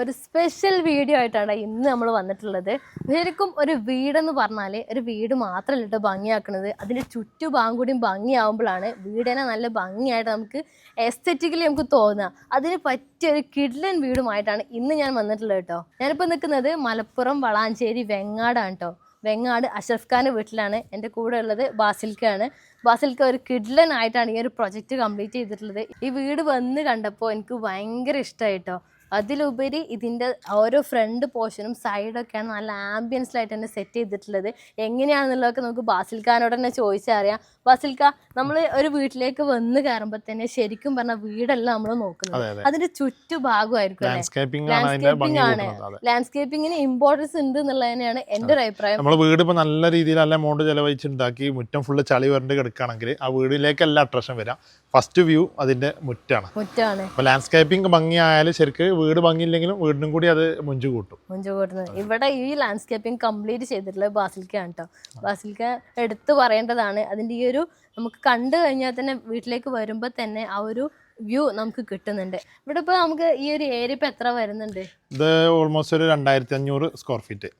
ഒരു special video ആയിട്ടാണ് ഇന്ന് നമ്മൾ വന്നിട്ടുള്ളത്. ശരിക്കും ഒരു വീടെന്ന് പറഞ്ഞാൽ ഒരു വീട് മാത്രമല്ല കേട്ടോ ഭംഗിയാക്കുന്നത് അതിന്റെ ചുറ്റുഭാഗം കൂടിയും ഭംഗിയാവുമ്പോഴാണ് വീടിനെ നല്ല ഭംഗിയായിട്ട് നമുക്ക് എസ്തെറ്റിക്കലി നമുക്ക് തോന്നുക അതിന് പറ്റിയ ഒരു കിഡ്ലൻ വീടുമായിട്ടാണ് ഇന്ന് ഞാൻ വന്നിട്ടുള്ളത് കേട്ടോ. ഞാനിപ്പോൾ നിൽക്കുന്നത് മലപ്പുറം വളാഞ്ചേരി വെങ്ങാടാണ് കേട്ടോ വെങ്ങാട് അഷറഫ് ഖാന്റെ വീട്ടിലാണ്. എന്റെ കൂടെ ഉള്ളത് ബാസിൽക്കാണ്. ബാസിൽക്ക ഒരു കിഡ്ലൻ ആയിട്ടാണ് ഈ ഒരു പ്രൊജക്റ്റ് കംപ്ലീറ്റ് ചെയ്തിട്ടുള്ളത്. ഈ വീട് വന്ന് കണ്ടപ്പോൾ എനിക്ക് ഭയങ്കര ഇഷ്ടമായിട്ടോ അതിലുപരി ഇതിന്റെ ഓരോ ഫ്രണ്ട് പോർഷനും സൈഡൊക്കെയാണ് നല്ല ആംബിയൻസിലായിട്ട് തന്നെ സെറ്റ് ചെയ്തിട്ടുള്ളത്. എങ്ങനെയാണെന്നുള്ളതൊക്കെ നമുക്ക് ബാസിൽഖാനോട് തന്നെ ചോദിച്ചറിയാം. ബാസിൽക്ക നമ്മൾ ഒരു വീട്ടിലേക്ക് വന്ന് കയറുമ്പോൾ തന്നെ ശരിക്കും പറഞ്ഞ വീടല്ല നമ്മൾ നോക്കുന്നത്. അതിന്റെ ചുറ്റുഭാഗമായിരിക്കും ലാൻഡ്സ്കേപ്പിംഗ് ആണ് ലാൻഡ്സ്കേപ്പിങ്ങിന് ഇമ്പോർട്ടൻസ് ഉണ്ട് എന്നുള്ളത് തന്നെയാണ് എന്റെ ഒരു അഭിപ്രായം. നമ്മൾ വീട് ഇപ്പോൾ നല്ല രീതിയിൽ നല്ല എമൗണ്ട് ചെലവഴിച്ചുണ്ടാക്കി മുറ്റം ഫുള്ള് ചളി വരണ്ട് കിടക്കുകയാണെങ്കിൽ ആ വീടിലേക്കല്ല അട്രാക്ഷൻ വരാം. ഫസ്റ്റ് വ്യൂ അതിന്റെ മുറ്റാണ്. മുറ്റാണ്. അപ്പൊ ലാൻഡ്സ്കേപ്പിംഗ് ഭംഗിയായാലും ശരിക്ക് വീട് ഭംഗിയില്ലെങ്കിലും വീടിനും കൂടി അത് മുഞ്ചു കൂട്ടും. മുഞ്ചു കൂട്ടുന്നത്. ഇവിടെ ഈ ലാൻഡ്സ്കേപ്പിംഗ് കംപ്ലീറ്റ് ചെയ്തിട്ടുള്ളത് ബാസിൽക്കാണ് കേട്ടോ ബാസിൽക്ക എടുത്തു പറയേണ്ടതാണ് അതിന്റെ ഈ ഒരു നമുക്ക് കണ്ടു കഴിഞ്ഞാൽ തന്നെ വീട്ടിലേക്ക് വരുമ്പോൾ തന്നെ ആ ഒരു വ്യൂ നമുക്ക് കിട്ടുന്നുണ്ട്. ഇവിടെ ഇപ്പോൾ നമുക്ക് ഈ ഒരു ഏരിയ ഇപ്പോൾ എത്ര വരുന്നുണ്ട്? ഇത് ഓൾമോസ്റ്റ് ഒരു രണ്ടായിരത്തി അഞ്ഞൂറ് സ്ക്വയർ ഫീറ്റ്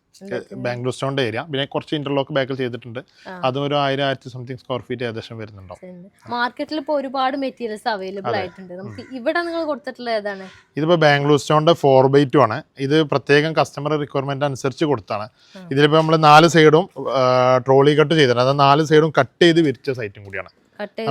ബാംഗ്ലൂർ സ്റ്റോണിന്റെ ഏരിയ. പിന്നെ കുറച്ച് ഇന്റർലോക്ക് ബാക്കിൽ ചെയ്തിട്ടുണ്ട്. അതും ഒരു ആയിരം ആയിരത്തി സംതിങ് സ്ക്വയർ ഫീറ്റ് ഏകദേശം വരുന്നുണ്ടോ മാർക്കറ്റിൽ ഇപ്പോൾ ഒരുപാട് മെറ്റീരിയൽസ് അവൈലബിൾ ആയിട്ടുണ്ട്. നമുക്ക് ഇവിടെ നിങ്ങൾ കൊടുത്തിട്ടുള്ള ഏതാണ്? ഇതിപ്പോൾ ബാംഗ്ലൂർ സ്റ്റോണിന്റെ ഫോർ ബൈ ടു ആണ്. ഇത് പ്രത്യേകം കസ്റ്റമർ റിക്വയർമെന്റ് അനുസരിച്ച് കൊടുത്താണ്. ഇതിലിപ്പോൾ നമ്മൾ നാല് സൈഡും ട്രോളി കട്ട് ചെയ്തിട്ടുണ്ട്. അത് നാല് സൈഡും കട്ട് ചെയ്ത് വിരിച്ച സൈറ്റും കൂടിയാണ്.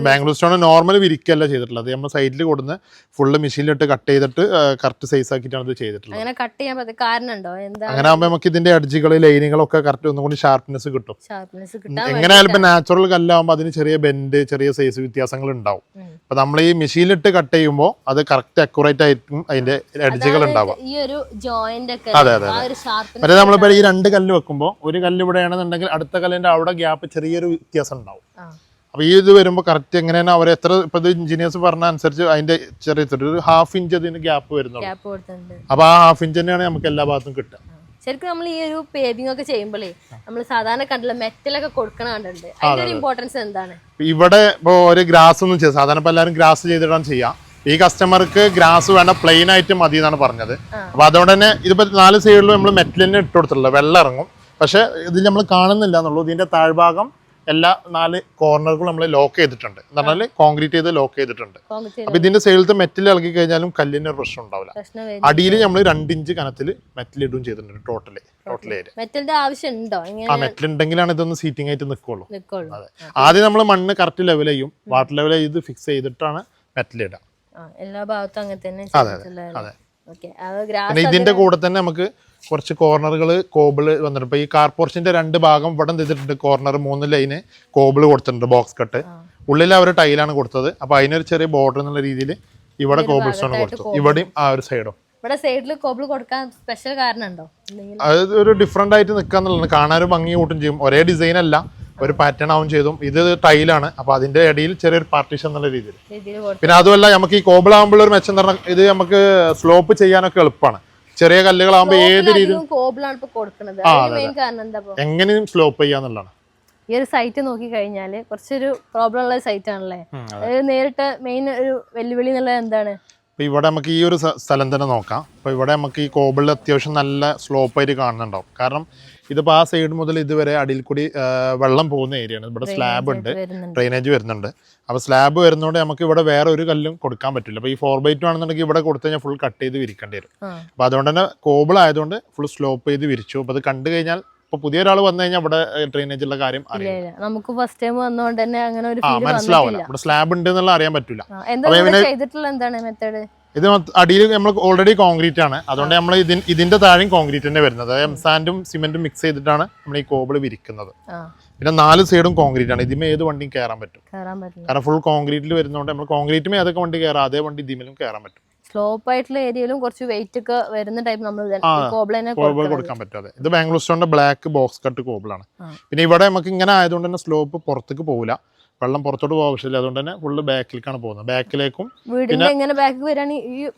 ബാംഗ്ലൂർ സ്റ്റോൺ നോർമൽ വിരിക്കല്ല ചെയ്തിട്ടുള്ളത്. നമ്മൾ സൈഡിൽ കൊടുന്ന് ഫുള്ള് മെഷീനിലിട്ട് കട്ട് ചെയ്തിട്ട് കറക്റ്റ് സൈസ് ആക്കിയിട്ടാണ് ഇത് ചെയ്തിട്ടുള്ളത്. അങ്ങനെ കട്ട് ചെയ്യാൻ കാരണം ഉണ്ടോ എന്താ അങ്ങനെ ആകുമ്പോൾ നമുക്ക് ഇതിന്റെ അടിച്ചുകൾ ലൈനുകളൊക്കെ കറക്റ്റ് ഒന്നും കൂടി ഷാർപ്നെസ് കിട്ടും. ഷാർപ്നെസ് കിട്ടാൻ ഇപ്പൊ നാച്ചുറൽ കല്ലാകുമ്പോൾ അതിന് ചെറിയ ബെൻഡ് ചെറിയ സൈസ് വ്യത്യാസങ്ങൾ ഉണ്ടാവും. അപ്പൊ നമ്മൾ ഈ മെഷീനിലിട്ട് കട്ട് ചെയ്യുമ്പോൾ അത് കറക്റ്റ് അക്യുറേറ്റ് ആയിരിക്കും അതിന്റെ അടിച്ചുകൾ ഉണ്ടാവുക ഈ ഒരു ജോയിന്റ് ഒക്കെ അതെ, അതെ, മറ്റേ നമ്മളിപ്പോ ഈ രണ്ട് കല്ല് വെക്കുമ്പോൾ ഒരു കല്ല് ഇവിടെയാണെന്നുണ്ടെങ്കിൽ അടുത്ത കല്ലിന്റെ അവിടെ ഗ്യാപ്പ് ചെറിയൊരു വ്യത്യാസം ഉണ്ടാവും. അപ്പൊ ഈ ഇത് വരുമ്പോൾ കറക്റ്റ് എങ്ങനെയാണ്? അവർ എത്ര ഇപ്പോൾ ഇത് എഞ്ചിനീയേഴ്സ് പറഞ്ഞ അനുസരിച്ച് അതിന്റെ ചെറിയ ചെറിയ ഒരു ഹാഫ് ഇഞ്ച് അതിന് ഗ്യാപ്പ് വരുന്നുള്ളൂ. ഗ്യാപ്പ് കൊടുത്തിട്ടുണ്ട്. അപ്പോൾ ആ ഹാഫ് ഇഞ്ച് തന്നെയാണ് നമുക്ക് എല്ലാ ഭാഗത്തും കിട്ടുക. ശരിക്കും നമ്മൾ ഈ ഒരു പേവിംഗ് ഒക്കെ ചെയ്യുമ്പോഴേ നമ്മൾ സാധാരണ കണ്ടില്ല മെറ്റലൊക്കെ കൊടുക്കണ കണ്ടിട്ടുണ്ട്. അതിന്റെ ഒരു ഇമ്പോർട്ടൻസ് എന്താണ്? ഇവിടെ ഇപ്പോൾ ഒരു ഗ്രാസ് ഒന്നും ചെയ്യാം. സാധാരണ ഇപ്പോൾ എല്ലാവരും ഗ്രാസ് ചെയ്തിടാൻ ചെയ്യാം. ഈ കസ്റ്റമർക്ക് ഗ്രാസ് വേണ്ട പ്ലെയിൻ ആയിട്ട് മതി എന്നാണ് പറഞ്ഞത്. അപ്പൊ അതുകൊണ്ട് തന്നെ ഇതിപ്പോ നാല് സൈഡിലും നമ്മൾ മെറ്റലിനെ ഇട്ട് കൊടുത്തിട്ടുള്ളത്. വെള്ളം ഇറങ്ങും. പക്ഷെ ഇതിൽ നമ്മൾ കാണുന്നില്ല എന്നുള്ളൂ. ഇതിന്റെ താഴ്ഭാഗം എല്ലാ നാല് കോർണറുകളും നമ്മൾ ലോക്ക് ചെയ്തിട്ടുണ്ട്. എന്ന് പറഞ്ഞാൽ കോൺക്രീറ്റ് ചെയ്ത് ലോക്ക് ചെയ്തിട്ടുണ്ട്. അപ്പൊ ഇതിന്റെ സൈഡിലത്തെ മെറ്റൽ ഇളകി കഴിഞ്ഞാലും കല്ലിന് ഒരു പ്രശ്നം ഉണ്ടാവില്ല അടിയിൽ നമ്മൾ രണ്ടിഞ്ച് കനത്തിൽ മെറ്റൽ ഇടുകയും ചെയ്തിട്ടുണ്ട് ടോട്ടൽ ടോട്ടൽ ഏരിയ മെറ്റലിന്റെ ആവശ്യം ഉണ്ടോ? ആ മെറ്റൽ ഉണ്ടെങ്കിലാണ് ഇതൊന്ന് സീറ്റിംഗ് ആയിട്ട് നിൽക്കുള്ളൂ അതെ. ആദ്യം നമ്മൾ മണ്ണ് കറക്റ്റ് ലെവൽ ചെയ്യും. വാട്ടർ ലെവൽ ചെയ്ത് ഫിക്സ് ചെയ്തിട്ടാണ് മെറ്റൽ ഇടാം എല്ലാ ഭാഗത്തും അങ്ങനെ തന്നെ അതെ, അത്. ഇതിന്റെ കൂടെ തന്നെ നമുക്ക് കുറച്ച് കോർണറുകൾ കോബിൾ വന്നിട്ടുണ്ട്. ഇപ്പൊ ഈ കാർ പോർച്ചിന്റെ രണ്ട് ഭാഗം ഇവിടെ ചെയ്തിട്ടുണ്ട്? കോർണർ മൂന്ന് ലൈന് കോബിൾ കൊടുത്തിട്ടുണ്ട് ബോക്സ് കട്ട്. ഉള്ളിൽ അവർ ടൈലാണ് കൊടുത്തത്. അപ്പൊ അതിനൊരു ചെറിയ ബോർഡർ എന്നുള്ള രീതിയിൽ ഇവിടെ കോബിൾ സ്റ്റോൺ കൊടുത്തു ഇവിടെയും ആ ഒരു സൈഡും. ഇവിടെ സൈഡിൽ കോബിൾ കൊടുക്കാൻ സ്പെഷ്യൽ കാരണമുണ്ടോ അത് ഒരു ഡിഫറെന്റ് ആയിട്ട് നിൽക്കാന്നുള്ളത് കാണാനും ഭംഗി കൂട്ടും ചെയ്യും. ഒരേ ഡിസൈൻ അല്ല ഒരു പാറ്റേൺ ആവും ചെയ്തും. ഇത് ടൈലാണ്. അപ്പൊ അതിന്റെ ഇടയിൽ ചെറിയൊരു പാർട്ടീഷൻ എന്നുള്ള രീതിയിൽ പിന്നെ അതുമല്ല നമുക്ക് ഈ കോബിൾ ആകുമ്പോൾ ഒരു മെച്ചം എന്ന് പറഞ്ഞാൽ ഇത് നമുക്ക് സ്ലോപ്പ് ചെയ്യാനൊക്കെ എളുപ്പമാണ്. ചെറിയ കല്ലുകളാകുമ്പോൾ ഏത് രീതി കോബിളാണ് ഇപ്പൊ കൊടുക്കുന്നത്. ആ, അതിന് മെയിൻ കാരണം എന്താ ഇപ്പൊ? എങ്ങനെയും സ്ലോപ്പ് ചെയ്യാന്നുള്ളതാണ്. ഈ ഒരു സൈറ്റ് നോക്കി കഴിഞ്ഞാൽ കുറച്ചൊരു പ്രോബ്ലം ഉള്ള സൈറ്റ് ആണല്ലേ? അതായത് നേരിട്ട് മെയിൻ ഒരു വെല്ലുവിളി എന്നുള്ളത് എന്താണ്? ഇപ്പൊ ഇവിടെ നമുക്ക് ഈ ഒരു സ്ഥലം തന്നെ നോക്കാം. അപ്പൊ ഇവിടെ നമുക്ക് ഈ കോബിളിൽ അത്യാവശ്യം നല്ല സ്ലോപ്പ് ആയിട്ട് കാണുന്നുണ്ടാവും. കാരണം ഇതിപ്പോ ആ സൈഡ് മുതൽ ഇതുവരെ അടിയിൽ കൂടി വെള്ളം പോകുന്ന ഏരിയയാണ് ഇവിടെ സ്ലാബ് ഉണ്ട്. ഡ്രെയിനേജ് വരുന്നുണ്ട്. അപ്പോൾ സ്ലാബ് വരുന്നതുകൊണ്ട് നമുക്ക് ഇവിടെ വേറെ ഒരു കല്ലും കൊടുക്കാൻ പറ്റില്ല. അപ്പോൾ ഈ ഫോർ ബൈ ടു ആണെന്നുണ്ടെങ്കിൽ ഇവിടെ കൊടുത്തു കഴിഞ്ഞാൽ ഫുൾ കട്ട് ചെയ്ത് വിരിക്കേണ്ടി വരും. അപ്പോൾ അതുകൊണ്ട് തന്നെ കോബിൾ ആയതുകൊണ്ട് ഫുൾ സ്ലോപ്പ് ചെയ്ത് വിരിച്ചു. അപ്പോൾ അത് കണ്ടു കഴിഞ്ഞാൽ ഇപ്പൊ പുതിയ ഒരാൾ വന്നു കഴിഞ്ഞാൽ ഇവിടെ ഡ്രെയിനേജുള്ള കാര്യം അറിയില്ല. നമുക്ക് ഫസ്റ്റ് ടൈം വന്നോണ്ട് തന്നെ അങ്ങനെ ഒരു മനസ്സിലാവില്ല ഇവിടെ സ്ലാബ് ഉണ്ട് എന്നുള്ള അറിയാൻ പറ്റില്ല ചെയ്തിട്ടുള്ള എന്താണ് മെത്തേഡ് ഇത് അടിയിൽ നമ്മൾ ഓൾറെഡി കോൺക്രീറ്റ് ആണ്. അതുകൊണ്ട് നമ്മൾ ഇതിന് ഇതിന്റെ താഴെയും കോൺക്രീറ്റ് തന്നെ വരുന്നത്. എം സാൻഡും സിമെന്റും മിക്സ് ചെയ്തിട്ടാണ് നമ്മൾ ഈ കോബിൾ വിരിക്കുന്നത്. പിന്നെ നാല് സൈഡും കോൺക്രീറ്റ് ആണ്. ഇതിമേ ഏത് വണ്ടിയും കയറാൻ പറ്റും. കാരണം ഫുൾ കോൺക്രീറ്റിൽ വരുന്നതുകൊണ്ട് നമ്മൾ കോൺക്രീറ്റുമേ അതൊക്കെ വണ്ടി കയറാം അതേ വണ്ടി ഇതിമേലും കയറാൻ പറ്റും. സ്ലോപ്പ് ആയിട്ടുള്ള ഏരിയയിലും കുറച്ച് വെയിറ്റ് ഒക്കെ വരുന്ന ടൈപ്പ് നമ്മൾ കോബിൾ കൊടുക്കാൻ പറ്റും. അതെ. ഇത് ബാംഗ്ലൂർ സ്റ്റോണിന്റെ ബ്ലാക്ക് ബോക്സ് കട്ട് കോബിളാണ്. പിന്നെ ഇവിടെ നമുക്ക് ഇങ്ങനെ ആയതുകൊണ്ട് തന്നെ സ്ലോപ്പ് പുറത്തേക്ക് പോകില്ല വെള്ളം പുറത്തോട്ട് പോകാൻ ആവശ്യമില്ല അതുകൊണ്ട് തന്നെ ഫുള്ള് ബാക്കിലേക്കാണ് പോകുന്നത് ബാക്കിലേക്കും പിന്നെ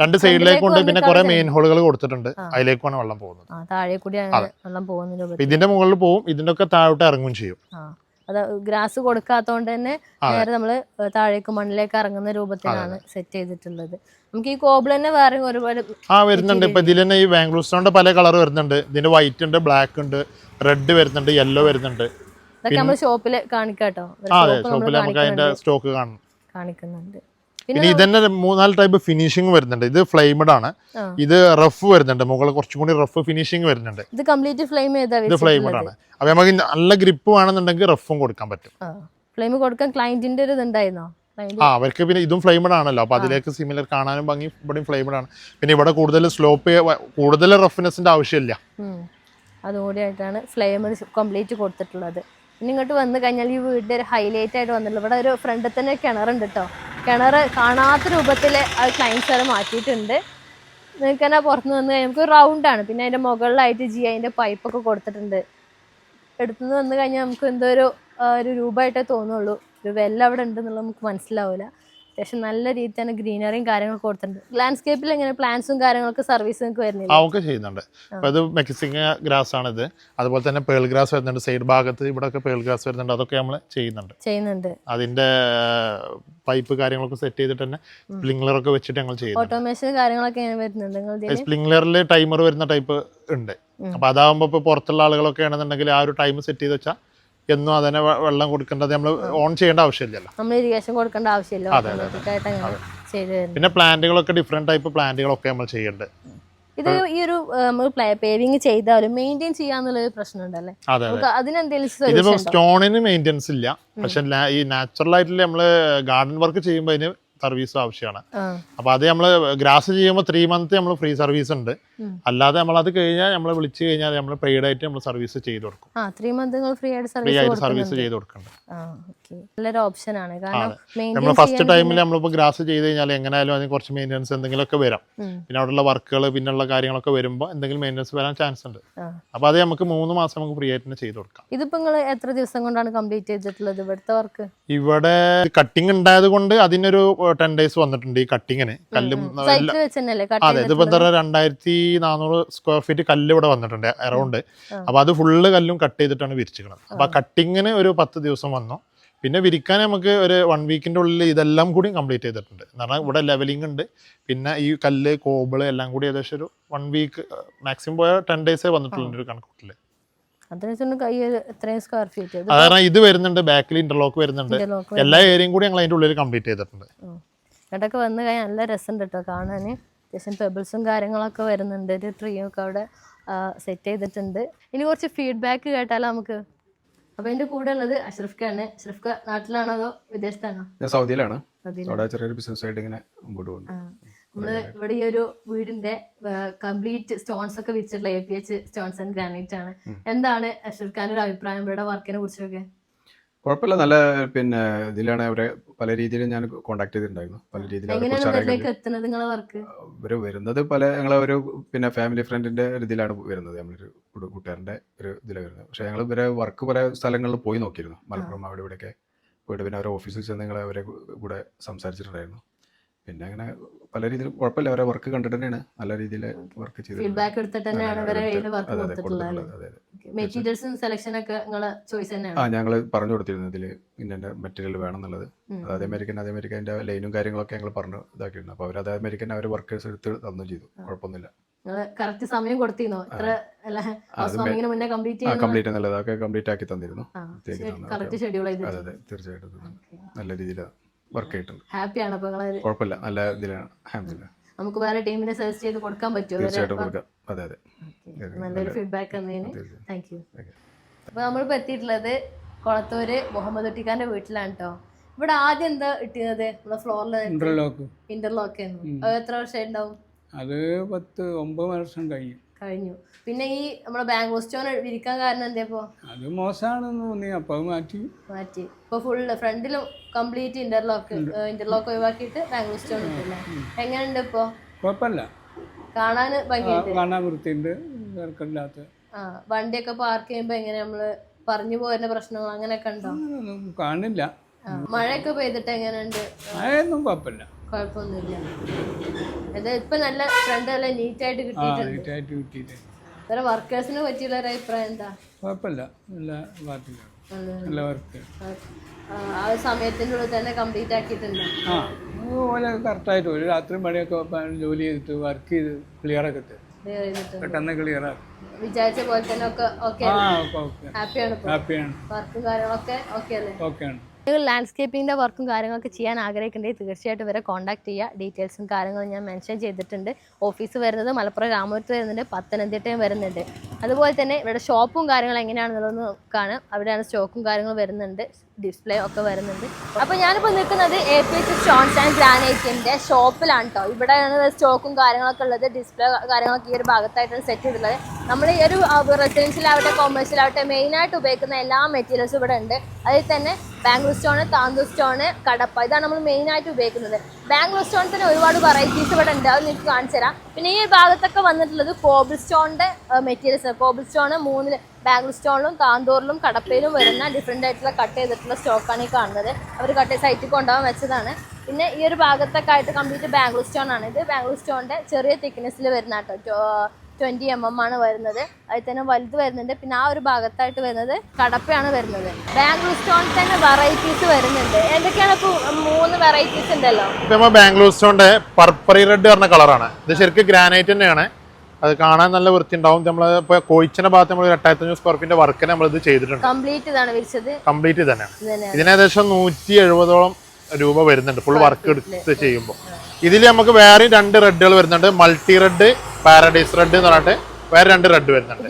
രണ്ട് സൈഡിലേക്കും ഉണ്ട്. പിന്നെ കുറെ മെയിൻ ഹോളുകൾ കൊടുത്തിട്ടുണ്ട്. അതിലേക്കുമാണ് വെള്ളം പോകുന്നത്. ഇതിന്റെ മുകളിൽ പോവും. ഇതിന്റെ ഒക്കെ താഴോട്ട് ഇറങ്ങും ചെയ്യും. ഗ്രാസ് കൊടുക്കാത്തതുകൊണ്ട് തന്നെ നേരെ നമ്മൾ താഴേക്ക് മണ്ണിലേക്ക് ഇറങ്ങുന്ന രൂപത്തിലാണ് സെറ്റ് ചെയ്തിട്ടുള്ളത്. നമുക്ക് ഈ കോബിൾ തന്നെ വേറെ ഒരുപാട് ആ വരുന്നുണ്ട്. ഇപ്പൊ ഇതിൽ തന്നെ ഈ ബാംഗ്ലൂർ സ്റ്റോണിന്റെ പല കളർ വരുന്നുണ്ട്. ഇതിന്റെ വൈറ്റ് ഉണ്ട് ബ്ലാക്ക് ഉണ്ട് റെഡ് വരുന്നുണ്ട് യെല്ലോ വരുന്നുണ്ട്. ഇതൊക്കെ നമ്മൾ ഷോപ്പിൽ കാണിക്കാട്ടോ അതെ ഷോപ്പിൽ നമുക്ക് അതിന്റെ സ്റ്റോക്ക് കാണും. കാണിക്കുന്നുണ്ട്. പിന്നെ ഇതന്നെ മൂന്നാൽ ടൈപ്പ് ഫിനിഷിംഗ് വരുന്നുണ്ട്. ഇത് ഫ്ലെയിമഡ് ആണ്. ഇത് റഫ് വരുന്നുണ്ട്. മുകളിൽ കുറച്ചും കൂടി റഫ് ഫിനിഷിംഗ് വരുന്നുണ്ട്. ഇത് കംപ്ലീറ്റ് ഫ്ലെയിം ഇത് ഫ്ലെയിമഡ് ആണ്. അപ്പൊ നമുക്ക് നല്ല ഗ്രിപ്പ് വേണമെന്നുണ്ടെങ്കിൽ റഫും കൊടുക്കാൻ പറ്റും. ഫ്ലെയിം കൊടുക്കാൻ ക്ലയന്റിന്റെ ഒരു ഇതുണ്ടായിരുന്നോ? ആ അവർക്ക് പിന്നെ ഇതും ഫ്ലെയിമഡ് ആണല്ലോ. അപ്പൊ അതിലേക്ക് സിമിലർ കാണാനും ഭംഗി ഇവിടെയും ഫ്ലെയിമഡ് ആണ്. പിന്നെ ഇവിടെ കൂടുതൽ സ്ലോപ്പ് കൂടുതൽ റഫ്നെസിന്റെ ആവശ്യമില്ല. അതുകൂടി ആയിട്ടാണ് ഫ്ലെയിം കംപ്ലീറ്റ് കൊടുത്തിട്ടുള്ളത്. ഇനി ഇങ്ങോട്ട് വന്നു കഴിഞ്ഞാൽ ഈ വീടിന്റെ ഒരു ഹൈലൈറ്റ് ആയിട്ട് വന്നിട്ടുള്ളത് ഇവിടെ ഒരു ഫ്രണ്ടിൽ തന്നെ കിണറുണ്ട് കേട്ടോ കിണർ കാണാത്ത രൂപത്തിൽ ആ ക്ലൈൻസ് വരെ മാറ്റിയിട്ടുണ്ട്. നിങ്ങൾക്ക് തന്നെ പുറത്ത് വന്ന് കഴിഞ്ഞാൽ നമുക്ക് റൗണ്ട് ആണ്. പിന്നെ അതിന്റെ മുകളിലായിട്ട് ജി അതിന്റെ പൈപ്പൊക്കെ കൊടുത്തിട്ടുണ്ട്. എടുത്തുനിന്ന് വന്നു കഴിഞ്ഞാൽ നമുക്ക് എന്തോ ഒരു രൂപമായിട്ടേ തോന്നുള്ളൂ. ഒരു വെല്ലം അവിടെ ഉണ്ടെന്നുള്ളത് നമുക്ക് മനസ്സിലാവില്ല അത്യാവശ്യം നല്ല രീതിയിൽ തന്നെ ഗ്രീനറിയും കാര്യങ്ങളൊക്കെ കൊടുത്തിട്ടുണ്ട്. ലാൻഡ്സ്കേപ്പിൽ എങ്ങനെ പ്ലാന്റ്സും കാര്യങ്ങളൊക്കെ സർവീസ് നിങ്ങൾക്ക് വരുന്നില്ല? ആ ഒക്കെ ചെയ്യുന്നുണ്ട്. അപ്പോൾ ഇത് മെക്സിക്ക ഗ്രാസ് ആണ് ഇത് അതുപോലെ തന്നെ പേൾ ഗ്രാസ് വരുന്നുണ്ട്. സൈഡ് ഭാഗത്ത് ഇവിടെ ഒക്കെ പേൾ ഗ്രാസ് വരുന്നുണ്ട്. അതൊക്കെ നമ്മൾ ചെയ്യുന്നുണ്ട്. ചെയ്യുന്നുണ്ട്. അതിന്റെ പൈപ്പ് കാര്യങ്ങളൊക്കെ സെറ്റ് ചെയ്തിട്ട് തന്നെ സ്പ്ലിംഗ്ലർ ഒക്കെ വെച്ചിട്ട് ഞങ്ങൾ ചെയ്യുന്നു ഓട്ടോമേഷൻ കാര്യങ്ങളൊക്കെ വരുന്നുണ്ട് സ്പ്ലിംഗ്ലറിൽ സ്പ്രിംഗ്ലറിൽ ടൈമർ വരുന്ന ടൈപ്പ് ഉണ്ട്. അപ്പൊ അതാകുമ്പോൾ ഇപ്പൊ പുറത്തുള്ള ആളുകളൊക്കെ ആണെന്നുണ്ടെങ്കിൽ ആ ഒരു ടൈം സെറ്റ് ചെയ്ത് വെച്ചാൽ എന്നും അതിനെ വെള്ളം കൊടുക്കേണ്ടത് നമ്മൾ ഓൺ ചെയ്യേണ്ട ആവശ്യമില്ലല്ലോ. നമ്മൾ ഇറിഗേഷൻ കൊടുക്കേണ്ട ആവശ്യമില്ല. ഓട്ടോമാറ്റിക് ആയിട്ട് അങ്ങനെ ചെയ്തു പിന്നെ പ്ലാന്റുകളൊക്കെ ഡിഫറെന്റ് ടൈപ്പ് പ്ലാന്റുകളൊക്കെ നമ്മൾ ചെയ്യേണ്ടത് ഇത് ഈ ഒരു നമ്മൾ പേവിങ് ചെയ്താലും മെയിന്റെയിൻ ചെയ്യാന്നുള്ള അതെ നമുക്ക് അതിനെന്തെങ്കിലും സ്റ്റോണിന് മെയിന്റെനൻസ് ഇല്ല. പക്ഷെ ഈ നാച്ചുറൽ ആയിട്ടുള്ള നമ്മൾ ഗാർഡൻ വർക്ക് ചെയ്യുമ്പോൾ അതിന് സർവീസ് ആവശ്യമാണ്. അപ്പൊ അത് നമ്മൾ ഗ്രാസ് ചെയ്യുമ്പോൾ ത്രീ മന്ത് നമ്മൾ ഫ്രീ സർവീസ് ഉണ്ട്. അല്ലാതെ നമ്മൾ അത് കഴിഞ്ഞാൽ നമ്മൾ വിളിച്ചു കഴിഞ്ഞാൽ നമ്മൾ പെയ്ഡ് ആയിട്ട് നമ്മൾ സർവീസ് ചെയ്ത് കൊടുക്കും. ത്രീ മന്ത് ഫ്രീ ആയിട്ട് സർവീസ് ചെയ്ത് കൊടുക്കുന്നുണ്ട്. ഓക്കെ നല്ലൊരു ഓപ്ഷൻ ആണ്. കാരണം നമ്മൾ ഫസ്റ്റ് ടൈമിൽ നമ്മളിപ്പോൾ ഗ്രാസ് ചെയ്ത് കഴിഞ്ഞാൽ എങ്ങനെയായാലും അതിന് കുറച്ച് മെയിന്റെനൻസ് എന്തെങ്കിലുമൊക്കെ വരാം. പിന്നെ അവിടെയുള്ള വർക്കുകൾ പിന്നെയുള്ള കാര്യങ്ങളൊക്കെ വരുമ്പോൾ എന്തെങ്കിലും മെയിന്റെനൻസ് വരാൻ ചാൻസ് ഉണ്ട്. അപ്പൊ അപ്പോൾ അത് നമുക്ക് മൂന്ന് മാസം നമുക്ക് ഫ്രീ ആയിട്ട് ചെയ്ത് കൊടുക്കാം. ഇതിപ്പോ നിങ്ങൾ എത്ര ദിവസം കൊണ്ടാണ് കംപ്ലീറ്റ് ചെയ്തിട്ടുള്ളത് ഇവിടുത്തെ വർക്ക് ഇവിടെ കട്ടിങ് ഉണ്ടായത് കൊണ്ട് അതിനൊരു ടെൻ ഡേയ്സ് വന്നിട്ടുണ്ട് ഈ കട്ടിങ്ങിന് കല്ലും അതെ ഇതിപ്പോ എന്താ പറയുക രണ്ടായിരത്തി നാനൂറ് സ്ക്വയർ ഫീറ്റ് കല്ല് ഇവിടെ വന്നിട്ടുണ്ട് അറൗണ്ട് അപ്പൊ അത് ഫുള്ള് കല്ലും കട്ട് ചെയ്തിട്ടാണ് വിരിച്ചിരിക്കുന്നത് അപ്പൊ കട്ടിങ്ങിന് ഒരു പത്ത് ദിവസം വന്നു. പിന്നെ വിരിക്കാൻ നമുക്ക് ഒരു വൺ വീക്കിന്റെ ഉള്ളിൽ ഇതെല്ലാം കൂടി കംപ്ലീറ്റ് ചെയ്തിട്ടുണ്ട്. എന്ന് പറഞ്ഞാൽ ഇവിടെ ലെവലിംഗ് ഉണ്ട്. പിന്നെ ഈ കല്ല് കോബിൾ എല്ലാം കൂടി ഏകദേശം ഒരു വൺ വീക്ക് മാക്സിമം പോയ ടെൻ ഡേയ്സേ വന്നിട്ടുള്ള ഒരു കണക്കൂട്ടിൽ. ഫീറ്റ് ഇത് വരുന്നുണ്ട് ബാക്കിൽ ഇന്റർലോക്ക് വരുന്നുണ്ട്. എല്ലാ ഏരിയയും കൂടി ഞങ്ങൾ അതിന്റെ ഉള്ളിൽ കംപ്ലീറ്റ് ചെയ്തിട്ടുണ്ട്. ഇടയ്ക്ക് വന്നു കഴിഞ്ഞാൽ നല്ല രസമുണ്ട് കേട്ടോ കാണാൻ അത്യാവശ്യം പെബിൾസും കാര്യങ്ങളൊക്കെ വരുന്നുണ്ട്. ഒരു ട്രീയും ഒക്കെ അവിടെ സെറ്റ് ചെയ്തിട്ടുണ്ട്. ഇനി കുറച്ച് ഫീഡ്ബാക്ക് കേട്ടാലോ നമുക്ക്? അപ്പൊ എന്റെ കൂടെ ഉള്ളത് അഷ്റഫ് ആണ് അഷ്റഫ് നാട്ടിലാണോ അതോ വിദേശത്താണോ? ഞാൻ സൗദിയിലാണ്. അവിടെ ചെറിയൊരു ബിസിനസ് ആയിട്ട് ഇങ്ങനെ മുമ്പോട്ട് പോകുന്നു. നമ്മൾ ഇവിടെ ഈ ഒരു വീടിന്റെ കംപ്ലീറ്റ് സ്റ്റോൺസ് ഒക്കെ വെച്ചിട്ടുള്ള A P H stones and granite ആണ്. എന്താണ് അഷ്റഫ് ഖാന്റെ ഒരു അഭിപ്രായം? ഇവിടെ വർക്കിനെ കുറിച്ചൊക്കെ. കുഴപ്പമില്ല. നല്ല പിന്നെ ഇതിലാണ് അവരെ പല രീതിയിലും ഞാൻ കോണ്ടാക്ട് ചെയ്തിട്ടുണ്ടായിരുന്നു. പല രീതിയിൽ വരുന്നത് പല ഞങ്ങളെ ഒരു പിന്നെ ഫാമിലി ഫ്രണ്ടിന്റെ ഇതിലാണ് വരുന്നത്. നമ്മളൊരു കൂട്ട- കൂട്ടുകാരന്റെ ഒരു ഇതിലാണ് വരുന്നത്. പക്ഷെ ഞങ്ങൾ ഇവരെ വർക്ക് പല സ്ഥലങ്ങളിൽ പോയി നോക്കിയിരുന്നു. മലപ്പുറം അവിടെ ഇവിടെയൊക്കെ പോയിട്ട് പിന്നെ അവരെ ഓഫീസിൽ ചെന്ന് ഞങ്ങൾ അവരെ കൂടെ സംസാരിച്ചിട്ടുണ്ടായിരുന്നു. പിന്നെ അങ്ങനെ പല രീതിയിലും കുഴപ്പമില്ല. അവരെ വർക്ക് കണ്ടിട്ട് തന്നെയാണ് നല്ല രീതിയിൽ വർക്ക് ചെയ്ത് ഫീഡ്ബാക്ക് എടുത്തിട്ട് തന്നെയാണ് കയ്യിൽ വർക്ക് മെറ്റീരിയൽസും സെലക്ഷൻ ഒക്കെ ചോയ്സ് ആ തന്നെയാണ്. ഞങ്ങൾ പറഞ്ഞു കൊടുത്തിരുന്നു ഇതിൽ ഇന്ന മെറ്റീരിയൽ വേണം എന്നുള്ളത്. അത് അമേരിക്കൻ അതേ അമേരിക്കൻ അതിന്റെ ലൈനും കാര്യങ്ങളൊക്കെ ഞങ്ങൾ പറഞ്ഞു ഇതാക്കിയിരുന്നു അപ്പോൾ അവർ അതേ അമേരിക്കൻ അവർ വർക്കേഴ്സ് എടുത്ത് തന്നു ചെയ്തു. കുഴപ്പമൊന്നുമില്ല. നിങ്ങൾ കറക്റ്റ് സമയം കൊടുത്തിരുന്നോ? വാമിങ്ങിന് മുന്നേ കംപ്ലീറ്റ് ആ കംപ്ലീറ്റ് എന്നുള്ളത് അതൊക്കെ കംപ്ലീറ്റ് ആക്കി തന്നിരുന്നു. കറക്റ്റ് ഷെഡ്യൂൾ അതെ തീർച്ചയായിട്ടും. നല്ല രീതിയിൽ വർക്ക് ആയിട്ടുണ്ട് ഹാപ്പിയാണ് കുഴപ്പമില്ല. നല്ല ഇതിലാണ്. നമുക്ക് വേറെ ടീമിനെ സജസ്റ്റ് ചെയ്ത് കൊടുക്കാൻ പറ്റുമോ? തീർച്ചയായിട്ടും കൊടുക്കാം. അതെ അതെ. നല്ലൊരു ഫീഡ്ബാക്ക് തന്നതിന്. Thank you Okay. അപ്പൊ നമ്മളിപ്പോ എത്തിയിട്ടുള്ളത് കൊളത്തൂര് മുഹമ്മദ് ഒട്ടിക്കാന്റെ വീട്ടിലാണ് കേട്ടോ ഇവിടെ ആദ്യം എന്താ ഇട്ടിരുന്നത് ഫ്ലോറിൽ ഇന്റർലോക്ക് ഇന്റർലോക്ക് അത് എത്ര വർഷം ഉണ്ടാവും? അത് പത്ത് ഒമ്പത് വർഷം കഴിയും കഴിഞ്ഞു. പിന്നെ ഈ നമ്മളെ ബാങ്ക് സ്റ്റോൺ ഇരിക്കാൻ കാരണം എന്താ ഇപ്പോ അത് മോശമാണെന്ന് തോന്നി. അപ്പൊ മാറ്റി. മാറ്റി. ഇപ്പൊ ഫുള്ള് ഫ്രണ്ടിലും കംപ്ലീറ്റ് ഇന്റർലോക്ക് ഇന്റർലോക്ക് ഒഴിവാക്കിയിട്ട് ബാങ്ക് സ്റ്റോൺ ഇട്ടില്ല? എങ്ങനെയുണ്ട് ഇപ്പോ? കുഴപ്പമില്ല. കാണാൻ ഭംഗിയുണ്ട്. കാണാൻ വൃത്തിയുണ്ട്. തിരക്കില്ലാത്ത. ആ വണ്ടിയൊക്കെ പാർക്ക് ചെയ്യുമ്പോ എങ്ങനെ നമ്മൾ പറഞ്ഞു പോരുന്ന പ്രശ്നങ്ങൾ അങ്ങനെയൊക്കെ ഉണ്ടോ? കാണില്ല. മഴയൊക്കെ പെയ്തിട്ട് എങ്ങനെയുണ്ട്? മഴയൊന്നും കുഴപ്പമില്ല. കുഴപ്പമൊന്നുമില്ല. എന്താ ഇപ്പൊ നല്ല ഫ്രണ്ട് നല്ല നീറ്റ് ആയിട്ട് കിട്ടിയിട്ടുണ്ട്. നീറ്റായിട്ട് കിട്ടിയിട്ട് വേറെ വർക്കേഴ്സിനെ പറ്റിയുള്ള ഒരു അഭിപ്രായം എന്താ? കുഴപ്പമില്ല. നല്ല പാർട്ടിയിലാണ് നല്ല വർക്ക് ആ, ഒരു സമയത്തിന്റെ ഉള്ളിൽ തന്നെ കംപ്ലീറ്റ് ആക്കിയിട്ടുണ്ട്? ആ അതുപോലെ കറക്റ്റായിട്ട് ഒരു രാത്രി മണിയൊക്കെ ജോലി ചെയ്തിട്ട് വർക്ക് ചെയ്ത് ക്ലിയർ ഒക്കെ Clear ചെയ്തിട്ടുണ്ട്. പെട്ടെന്ന് ക്ലിയർ ആക്കും. വിചാരിച്ച പോലെ തന്നെ ഒക്കെ ഓക്കെ ആ ഓക്കെ ഓക്കെ ഹാപ്പിയാണ് ഹാപ്പിയാണ് വർക്കും കാര്യങ്ങളൊക്കെ ഓക്കെ അല്ലേ? ഓക്കെയാണ് നിങ്ങൾ ലാൻഡ്സ്കേപ്പിങ്ങിന്റെ വർക്കും കാര്യങ്ങളൊക്കെ ചെയ്യാൻ ആഗ്രഹിക്കുന്നുണ്ടെങ്കിൽ തീർച്ചയായിട്ടും ഇവരെ കോൺടാക്ട് ചെയ്യുക. ഡീറ്റെയിൽസും കാര്യങ്ങളും ഞാൻ മെൻഷൻ ചെയ്തിട്ടുണ്ട്. ഓഫീസ് വരുന്നത് മലപ്പുറം രാമപുരത്ത് വരുന്നുണ്ട് പത്തനംതിട്ടയും വരുന്നുണ്ട്. അതുപോലെ തന്നെ ഇവിടെ ഷോപ്പും കാര്യങ്ങളും എങ്ങനെയാണെന്നുള്ളതൊന്ന് കാണാം. അവിടെയാണ് സ്റ്റോക്കും കാര്യങ്ങളും വരുന്നുണ്ട്. ഡിസ്പ്ലേ ഒക്കെ വരുന്നുണ്ട്. അപ്പോൾ ഞാനിപ്പോൾ നിൽക്കുന്നത് A P H stones and ഗ്രാനൈറ്റിന്റെ ഷോപ്പിലാണ് കേട്ടോ ഇവിടെ സ്റ്റോക്കും കാര്യങ്ങളൊക്കെ ഉള്ളത്. ഡിസ്പ്ലേ കാര്യങ്ങളൊക്കെ ഈ ഒരു ഭാഗത്തായിട്ടാണ് സെറ്റ് ചെയ്തിട്ടുള്ളത്. നമ്മൾ ഈ ഒരു റെസിഡൻഷ്യലാവട്ടെ മെയിൻ മെയിനായിട്ട് ഉപയോഗിക്കുന്ന എല്ലാ മെറ്റീരിയൽസും ഇവിടെ ഉണ്ട്. അതിൽ തന്നെ ബാംഗ്ലൂർ സ്റ്റോൺ താന്തൂർ സ്റ്റോൺ കടപ്പ ഇതാണ് നമ്മൾ മെയിനായിട്ട് ഉപയോഗിക്കുന്നത്. ബാംഗ്ലൂർ സ്റ്റോൺ തന്നെ ഒരുപാട് വെറൈറ്റീസ് ഇവിടെ ഉണ്ട്. അത് നിങ്ങൾക്ക് കാണിച്ചു തരാം പിന്നെ ഈ ഭാഗത്തൊക്കെ വന്നിട്ടുള്ളത് കോബിൾ സ്റ്റോണിന്റെ മെറ്റീരിയൽസ് കോബിൾ സ്റ്റോൺ മൂന്നിൽ ബാംഗ്ലൂർ സ്റ്റോണിലും താന്തൂറിലും കടപ്പയിലും വരുന്ന ഡിഫറെന്റ് ആയിട്ടുള്ള കട്ട് ചെയ്തിട്ടുള്ള സ്റ്റോക്കാണ് ഈ കാണുന്നത്. അവർ കട്ട് സൈറ്റിൽ കൊണ്ടുപോകാൻ വെച്ചതാണ്. പിന്നെ ഈ ഒരു ഭാഗത്തൊക്കെ ആയിട്ട് കംപ്ലീറ്റ് ബാംഗ്ലൂർ സ്റ്റോൺ ആണ്. ഇത് ബാംഗ്ലൂർ സ്റ്റോണിന്റെ ചെറിയ തിക്നെസ്സിൽ വരുന്ന കേട്ടോ. ട്വന്റി എം എം ആണ് വരുന്നത്. അതിൽ തന്നെ വലുത് വരുന്നുണ്ട്. പിന്നെ ആ ഒരു ഭാഗത്തായിട്ട് വരുന്നത് കടപ്പയാണ് വരുന്നത്. ബാംഗ്ലൂർ സ്റ്റോൺ തന്നെ വെറൈറ്റീസ് വരുന്നുണ്ട്. എന്തൊക്കെയാണ് ഇപ്പോൾ മൂന്ന് വെറൈറ്റീസ് ഉണ്ടല്ലോ? ബാംഗ്ലൂർ സ്റ്റോണിന്റെ പർപ്പറി റെഡ് പറഞ്ഞ കളറാണ് ഇത് ശരിക്കും ഗ്രാനൈറ്റ് തന്നെയാണ്. അത് കാണാൻ നല്ല വൃത്തി ഉണ്ടാവും നമ്മൾ ഇപ്പൊ കോയിച്ചിന്റെ ഭാഗത്ത് നമ്മൾ എട്ടായിരത്തി അഞ്ഞൂറ് സ്ക്വയർ ഫീറ്റിന്റെ വർക്ക് നമ്മൾ ഇത് ചെയ്തിട്ടുണ്ട്. കംപ്ലീറ്റ് ഇതാണ് വിരിച്ചത്? കംപ്ലീറ്റ് തന്നെയാണ് ഇത് തന്നെയാണ് ഇതിന് ഏകദേശം നൂറ്റി എഴുപതോളം രൂപ വരുന്നുണ്ട്. ഫുൾ വർക്ക് എടുത്ത് ചെയ്യുമ്പോൾ ഇതിൽ നമുക്ക് വേറെ രണ്ട് റെഡുകൾ വരുന്നുണ്ട്. മൾട്ടി റെഡ് പാരഡൈസ് റെഡ് എന്ന് പറഞ്ഞിട്ട് വേറെ രണ്ട് റെഡ് വരുന്നുണ്ട്.